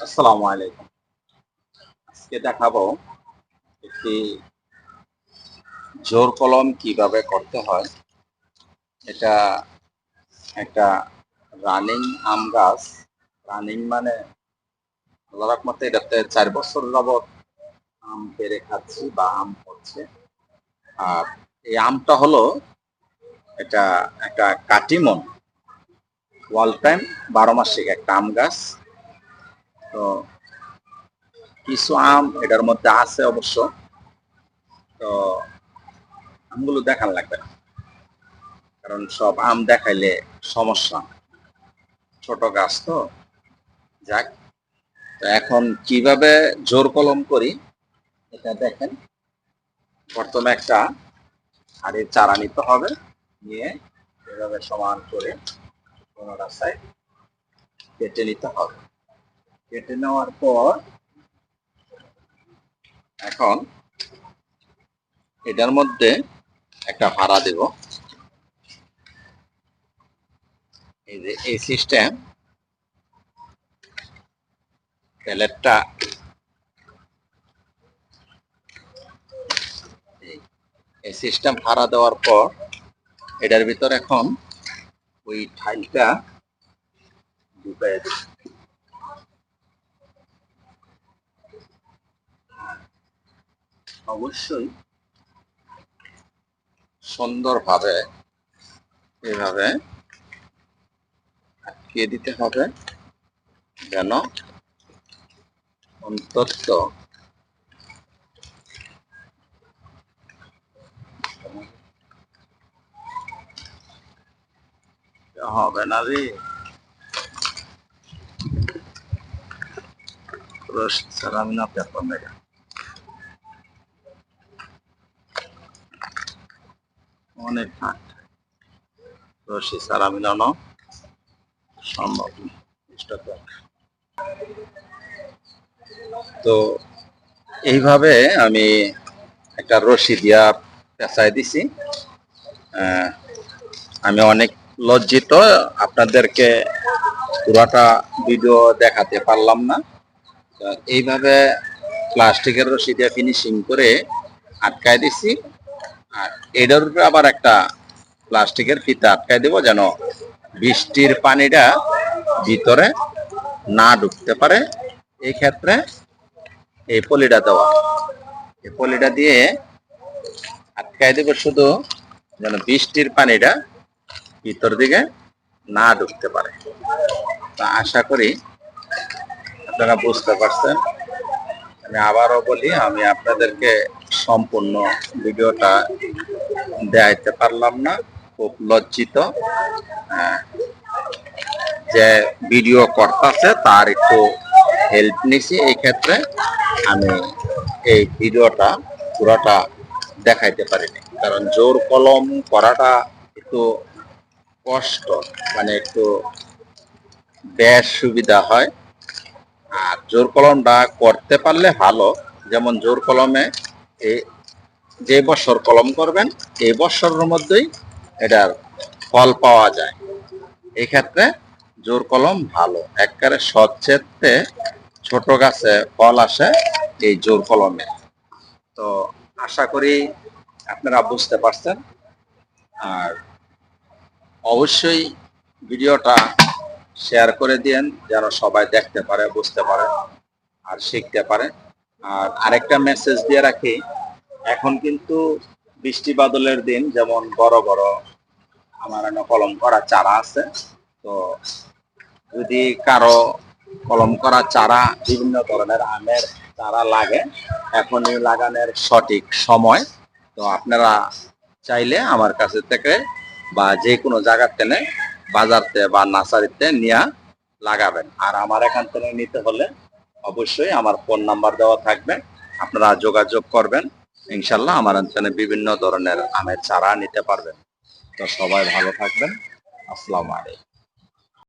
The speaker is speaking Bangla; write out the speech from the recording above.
আসসালামু আলাইকুম। আজকে দেখাবো একটি জোর কলম কীভাবে করতে হয়। এটা একটা রানিং আম গাছ। রানিং মানে আল্লাহ রহমতে এটাতে চার বছর যাবৎ আম পেরে খাচ্ছি বা আম হচ্ছে আর এই আমটা হলো এটা একটা কাটিমন। ওয়াল টাইম বারো মাসিক একটা আম গাছ। তো কিছু আম এটার মধ্যে আছে অবশ্য। তো আমগুলো দেখান লাগবে না। কারণ সব আম দেখাইলে সমস্যা। ছোট গাছ তো, যাক। তো এখন কীভাবে জোর কলম করি, এটা দেখেন। প্রথমে একটা হাড়ির চারা নিতে হবে, নিয়ে এভাবে সমান করে কোনো রাস্তায় কেটে নিতে হবে। কেটে নেওয়ার পর এখন এটার মধ্যে একটা ভাড়া দেব। এই যে এই সিস্টেম প্যালেটটা এই- সিস্টেম ভাড়া দেওয়ার পর এটার ভিতর এখন ওই ঠাইলটা ঢুকাই অবশ্যই। সুন্দরভাবে এভাবে আটকিয়ে দিতে হবে যেন অন্তত হবে না রে। রস ছাড়া আমি না। পেপার অনেক মিলানো সম্ভব। তো এইভাবে আমি একটা রশি দিয়া পেঁচাই দিছি। আমি অনেক লজ্জিত, আপনাদেরকে পুরাটা ভিডিও দেখাতে পারলাম না। এইভাবে প্লাস্টিকের রশি দিয়ে ফিনিশিং করে আটকায় দিছি। এটার উপরে আবার একটা প্লাস্টিকের ফিতা আটকায় দেবো যেন বৃষ্টির পানিটা ভিতরে না ঢুকতে পারে। এই ক্ষেত্রে এই পলিটা দেওয়া। এই পলিটা দিয়ে আটকায় দেবো শুধু যেন বৃষ্টির পানিটা ভিতর দিকে না ঢুকতে পারে। তা আশা করি আপনারা বুঝতে পারছেন। আমি আবারও বলি, আমি আপনাদেরকে সম্পূর্ণ ভিডিওটা দেখাইতে পারলাম না, খুব লজ্জিত। যে ভিডিও করতেছে, তার একটু হেল্প নিছি। এই ক্ষেত্রে আমি এই ভিডিওটা পুরোটা দেখাইতে পারিনি। কারণ জোর কলম করাটা একটু কষ্ট মানে একটু বেশ সুবিধা হয়। আর জোর কলমটা করতে পারলে ভালো। যেমন জোর কলমে যে বছর কলম করবেন এই বছরের মধ্যেই এটার ফল পাওয়া যায়। এক্ষেত্রে জোর কলম ভালো। একবারে সচ্ছেদে ছোট গাছে ফল আসে এই জোর কলমে। তো আশা করি আপনারা বুঝতে পারছেন। আর অবশ্যই ভিডিওটা শেয়ার করে দিয়েন, যেন সবাই দেখতে পারে, বুঝতে পারে, আর শিখতে পারে। আর আরেকটা মেসেজ দিয়ে রাখি, এখন কিন্তু বৃষ্টি বাদলের দিন, যেমন বড় বড় আমার কলম করা চারা আছে, তো যদি কারও কলম করা চারা বিভিন্ন ধরনের আমের চারা লাগে, এখনই লাগানোর সঠিক সময়, তো আপনারা চাইলে আমার কাছে থেকে বা যে কোনো জায়গার থেকে বাজারতে বা নার্সারিতে নিয়ে লাগাবেন। আর আমার এখান থেকে নিতে হলে অবশ্যই আমার ফোন নাম্বার দেওয়া থাকবে। আপনারা যোগাযোগ করবেন। ইনশাল্লাহ আমার অঞ্চলে বিভিন্ন ধরনের আমের চারা নিতে পারবেন। তো সবাই ভালো থাকবেন। আসসালামু আলাইকুম।